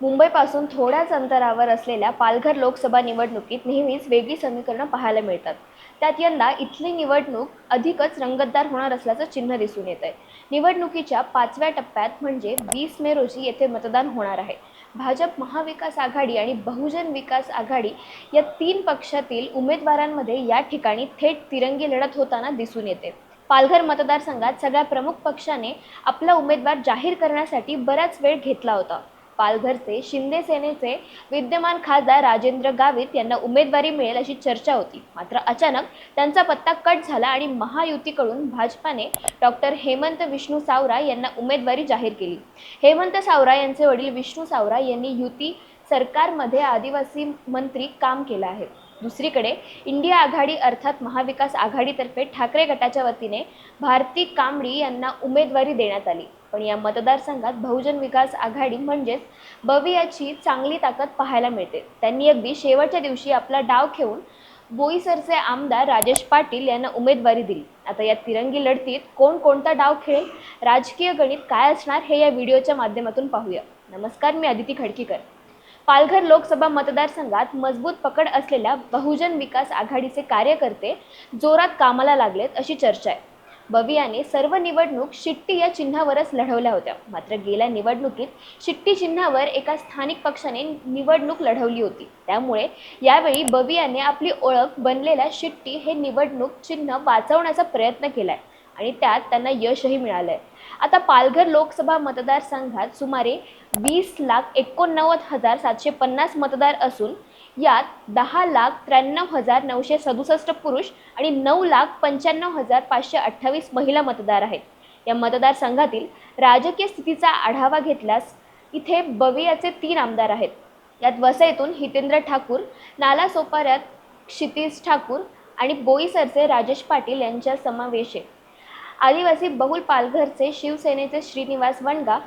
मुंबईपासून थोड्याच अंतरावर असलेल्या पालघर लोकसभा निवडणुकीत नेहमीच वेगळी समीकरणं पाहायला मिळतात. त्यात यंदा इथली निवडणूक अधिकच रंगतदार होणार असल्याचं चिन्ह दिसून येत आहे निवडणुकीच्या पाचव्या टप्प्यात म्हणजे वीस मे रोजी येथे मतदान होणार आहे. भाजप महाविकास आघाडी आणि बहुजन विकास आघाडी या तीन पक्षातील उमेदवारांमध्ये या ठिकाणी थेट तिरंगी लढत होताना दिसून येते. पालघर मतदारसंघात सगळ्या प्रमुख पक्षाने आपला उमेदवार जाहीर करण्यासाठी बराच वेळ घेतला होता. पालघरचे शिंदे सेनेचे विद्यमान खासदार राजेंद्र गावित यांना उमेदवारी मिळेल अशी चर्चा होती. मात्र अचानक त्यांचा पत्ता कट झाला आणि महायुतीकडून भाजपाने डॉक्टर हेमंत विष्णू सावरा यांना उमेदवारी जाहीर केली. हेमंत सावरा यांचे वडील विष्णू सावरा यांनी युती सरकारमध्ये आदिवासी मंत्री काम केलं आहे. दुसरीकडे इंडिया आघाडी अर्थात महाविकास आघाडीतर्फे ठाकरे गटाच्या वतीने भारती कांबळी यांना उमेदवारी देण्यात आली. पण या मतदारसंघात बहुजन विकास आघाडी म्हणजेच बवियाची चांगली ताकद पाहायला मिळते. त्यांनी अगदी शेवटच्या दिवशी आपला डाव खेळून बोईसरचे आमदार राजेश पाटील यांना उमेदवारी दिली. आता या तिरंगी लढतीत कोण कोणता डाव खेळेल राजकीय गणित काय असणार हे या व्हिडिओच्या माध्यमातून पाहूया. नमस्कार मी अदिती खडकीकर. पालघर लोकसभा मतदारसंघात मजबूत पकड असलेल्या बहुजन विकास आघाडीचे कार्यकर्ते जोरात कामाला लागलेत अशी चर्चा आहे. बवियाने सर्व निवडणूक शिट्टी या चिन्हावरच लढवल्या होत्या. मात्र गेल्या निवडणुकीत शिट्टी चिन्हावर एका स्थानिक पक्षाने निवडणूक लढवली होती. त्यामुळे यावेळी बवियाने आपली ओळख बनलेल्या शिट्टी हे निवडणूक चिन्ह वाचवण्याचा प्रयत्न केलाय. आणि त्यात त्यांना यशही मिळालं आहे आता पालघर लोकसभा मतदारसंघात सुमारे वीस लाख एकोणनव्वद हजार सातशे पन्नास मतदार असून यात दहा लाख त्र्याण्णव हजार नऊशे सदुसष्ट पुरुष आणि नऊ लाख पंच्याण्णव हजार पाचशे अठ्ठावीस महिला मतदार आहेत. या मतदारसंघातील राजकीय स्थितीचा आढावा घेतल्यास इथे बवियाचे तीन आमदार आहेत. यात वसईतून हितेंद्र ठाकूर नालासोपाऱ्यात क्षितिज ठाकूर आणि बोईसरचे राजेश पाटील यांचा समावेश आहे. आदिवासी बहुल पालघरचे शिवसेनेचे श्रीनिवास वणगा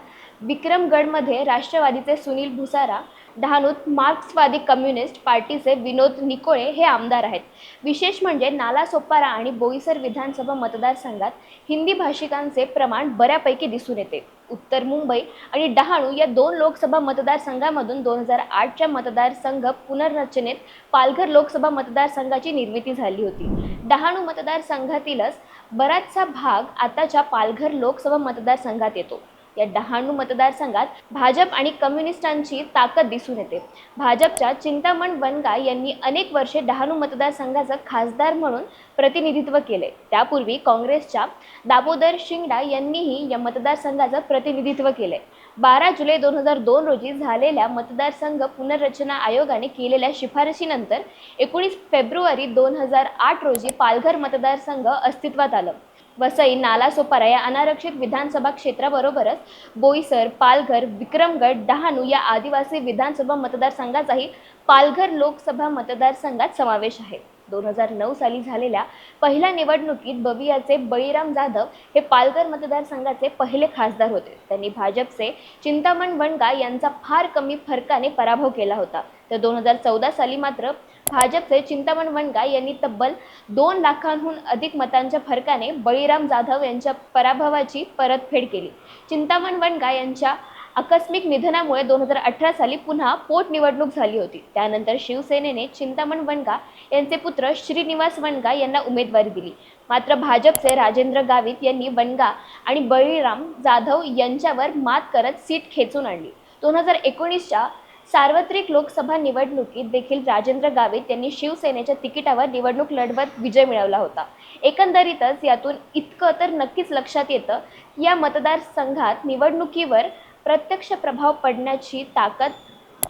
विक्रमगडमध्ये राष्ट्रवादीचे सुनील भुसारा डहाणूत मार्क्सवादी कम्युनिस्ट पार्टीचे विनोद निकोळे हे आमदार आहेत. विशेष म्हणजे नालासोपारा आणि बोईसर विधानसभा मतदारसंघात हिंदी भाषिकांचे प्रमाण बऱ्यापैकी दिसून येते. उत्तर मुंबई आणि डहाणू या दोन लोकसभा मतदारसंघामधून दोन हजार आठच्या मतदारसंघ पुनर्रचनेत पालघर लोकसभा मतदारसंघाची निर्मिती झाली होती. डहाणू मतदारसंघातीलच बराचसा भाग आताच्या पालघर लोकसभा मतदारसंघात येतो. या डहाणू मतदारसंघात भाजप आणि कम्युनिस्टांची ताकद दिसून येते. भाजपच्या चिंतामण वनगा यांनी अनेक वर्षे डहाणू मतदारसंघाचं खासदार म्हणून प्रतिनिधित्व केले. त्यापूर्वी काँग्रेसच्या दामोदर शिंगडा यांनीही या मतदारसंघाचं प्रतिनिधित्व केले. बारा जुलै दोन हजार दोन रोजी झालेल्या मतदारसंघ पुनर्रचना आयोगाने केलेल्या शिफारशीनंतर एकोणीस फेब्रुवारी दोन हजार आठ रोजी पालघर मतदारसंघ अस्तित्वात आलं. वसई नालासोपारा या अनारक्षित विधानसभा क्षेत्राबरोबरच बोईसर पालघर विक्रमगड डहाणू या आदिवासी विधानसभा मतदारसंघाचाही पालघर लोकसभा मतदारसंघात समावेश आहे. दोन हजार नऊ साली झालेल्या पहिल्या निवडणुकीत बवियाचे बळीराम जाधव हे पालघर मतदारसंघाचे पहिले खासदार होते. त्यांनी भाजपचे चिंतामण वणगा यांचा फार कमी फरकाने पराभव केला होता. तर दोन हजार चौदा साली मात्र भाजपचे चिंतामण वणगा यांनी तब्बल दोन लाखांहून अधिक मतांच्या फरकाने बळीराम जाधव यांच्या पराभवाची परतफेड केली. चिंतामण वणगा यांच्या आकस्मिक निधनामुळे दोन हजार अठरा साली पुन्हा पोटनिवडणूक झाली होती. त्यानंतर शिवसेनेने चिंतामण वणगा यांचे पुत्र श्रीनिवास वणगा यांना उमेदवारी दिली. मात्र भाजपचे राजेंद्र गावित यांनी वणगा आणि बळीराम जाधव यांच्यावर मात करत सीट खेचून आणली. दोन हजार एकोणीसच्या सार्वत्रिक लोकसभा निवडणुकीत देखील राजेंद्र गावित यांनी शिवसेनेच्या तिकिटावर निवडणूक लढवत विजय मिळवला होता. एकंदरीतच यातून इतकं तर नक्कीच लक्षात येतं या मतदारसंघात निवडणुकीवर प्रत्यक्ष प्रभाव पडण्याची ताकद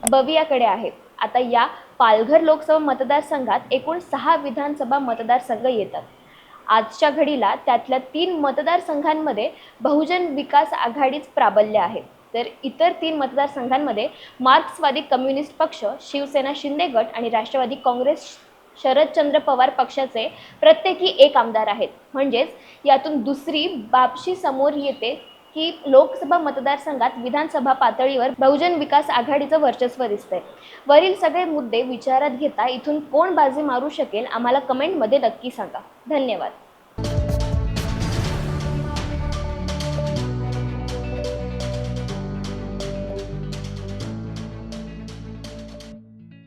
बवियाकडे आहे. आता या पालघर लोकसभा मतदारसंघात एकूण सहा विधानसभा मतदारसंघ येतात. आजच्या घडीला त्यातल्या तीन मतदारसंघांमध्ये बहुजन विकास आघाडीच प्राबल्य आहे. तर इतर तीन मतदारसंघांमध्ये मार्क्सवादी कम्युनिस्ट पक्ष शिवसेना शिंदे गट आणि राष्ट्रवादी काँग्रेस शरदचंद्र पवार पक्षाचे प्रत्येकी एक आमदार आहेत. म्हणजेच यातून दुसरी बापशी समोर येते की लोकसभा मतदारसंघात विधानसभा पातळीवर बहुजन विकास आघाडीचं वर्चस्व दिसतंय. वरील सगळे मुद्दे विचारात घेता इथून कोण बाजी मारू शकेल आम्हाला कमेंटमध्ये नक्की सांगा. धन्यवाद.